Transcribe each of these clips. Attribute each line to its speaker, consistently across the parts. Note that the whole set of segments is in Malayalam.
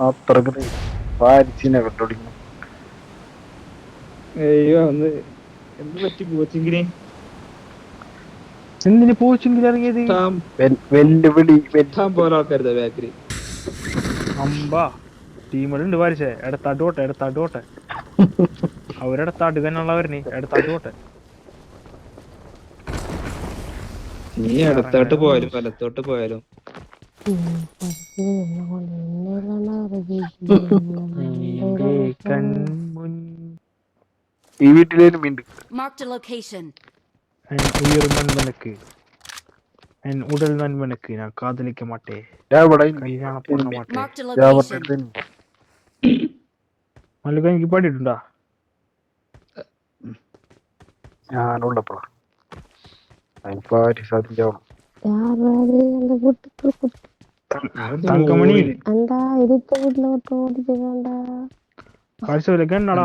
Speaker 1: അത്രയ്ക്ക് വാരിച്ചിനെ കണ്ടോടിക്കണം
Speaker 2: അയ്യോ ഒന്ന് എന്ത് പറ്റി കോച്ചിങ്ങിന്
Speaker 3: എന്തിന് പോച്ചെങ്കിൽ ഇറങ്ങിയത്?
Speaker 1: വെല്ലുവിളി വെല്ല്-
Speaker 2: താൻ പോലെ ആൾക്കാരുതാ ബാക്കിൽ
Speaker 3: അമ്പാ. ടീമുകളുണ്ട് വാരിച്ചേ. ഇടത്താട്ടോട്ടെ ഇടത്താട്ടോട്ടെ. അവരിടത്താട്ട് തന്നെയുള്ളവരനെ ഇടത്താട്ടോട്ടെ.
Speaker 2: നീ അടുത്തോട്ട് പോയാലും വലത്തോട്ട് പോയാലും.
Speaker 1: ഈ വീട്ടിലേലും വീണ്ടും
Speaker 4: Marked a
Speaker 3: ലൊക്കേഷൻ ഉയർ നൻപനക്ക് എൻ ഉടൽ നന്മനക്ക് ഞാൻ കാതലിക്ക മാട്ടേ കൈകാണ പൊണ്ണ മാട്ടേ മല്ലുക എനിക്ക് പാടിയിട്ടുണ്ടാ
Speaker 1: ഞാനുള്ളപ്പോഴാ പാരിസ് അതിന്റെ
Speaker 3: തങ്കമണി.
Speaker 5: എന്താ ഇരുത്ത വീട്ടിലോട്ട് ഓടിച്ചിട്ടുണ്ടാ
Speaker 3: കാഴ്ച
Speaker 2: വിലക്കണ്ടാടാ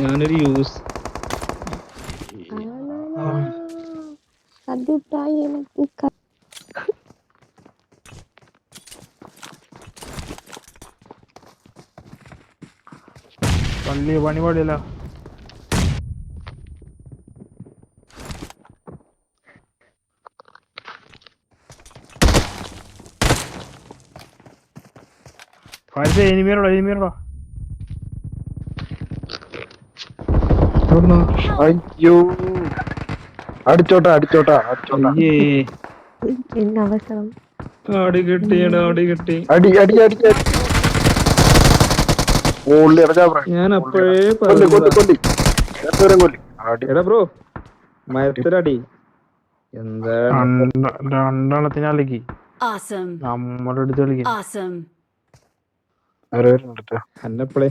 Speaker 2: ഞാനൊരു യൂസ്
Speaker 5: അതിപ്രായം
Speaker 3: വള്ളി പണി പാടില്ല ഫാരിച്ച എനിമിയറോടാ എനിമിയറോടാ
Speaker 1: അയ്യോ അടിച്ചോട്ടാ അടിച്ചോട്ടാ
Speaker 2: അടി കിട്ടി അടി കിട്ടി.
Speaker 1: അടി അടി അടി അടി. ഓള്ളി ഇറങ്ങാ
Speaker 2: ഞാൻ അപ്പോഴേ
Speaker 1: കൊല്ലി കൊല്ലി കൊല്ലി. രണ്ടുപേരും കൊല്ലി. അടി.
Speaker 2: എടാ ബ്രോ. മരത്തിലടി. എന്താ?
Speaker 3: രണ്ടെണ്ണത്തിനാലേക്ക്
Speaker 4: Awesome.
Speaker 3: നമ്മുടെ അടുത്ത് കളിക്കും.
Speaker 4: Awesome.
Speaker 1: ആരോരുണ്ട്
Speaker 2: അന്നപ്പളേ.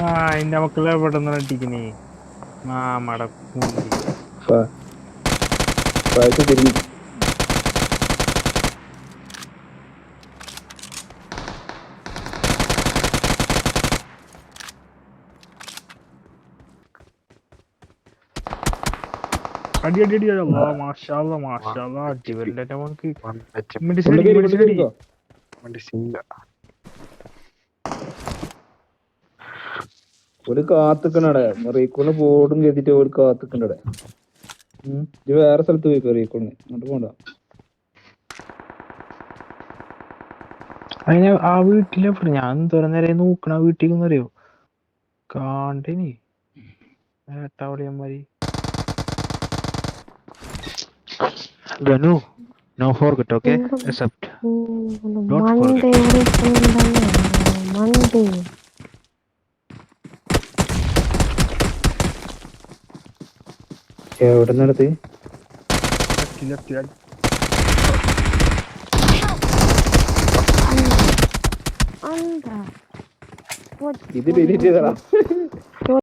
Speaker 3: ആ എന്റെ മക്കളെ പെട്ടെന്ന് അടിക്കണേ? ആ മടക്കുണ്ടി
Speaker 2: തിരിഞ്ഞു.
Speaker 3: അടി അടി അടി അല്ലാ മാഷാല്ല മാഷാല്ല അടിവരുടെ നമുക്ക്
Speaker 2: ഒരു കാത്തുക്കണടെ റീക്കോണ് ബോർഡും ചെയ്തിട്ട് ഒരു കാത്തുക്കണ്ടടെ ഇത് വേറെ സ്ഥലത്ത് പോയിക്കോ റീക്കോണ് അങ്ങോട്ട് പോണ്ട.
Speaker 3: അതിന് ആ വീട്ടിലെ ഞാൻ തുറന്നേരെ നോക്കണ വീട്ടിൽ വീട്ടിൽ അറിയോ കാണ്ടിനി. ഏട്ടാവളിയന്മാരി Ganu, now forget, okay? Accept. Don't
Speaker 5: Monday, forget. Monday.
Speaker 2: എവിടെ നടത്തി ഇത് ഡിലീറ്റ് ചെയ്തടാ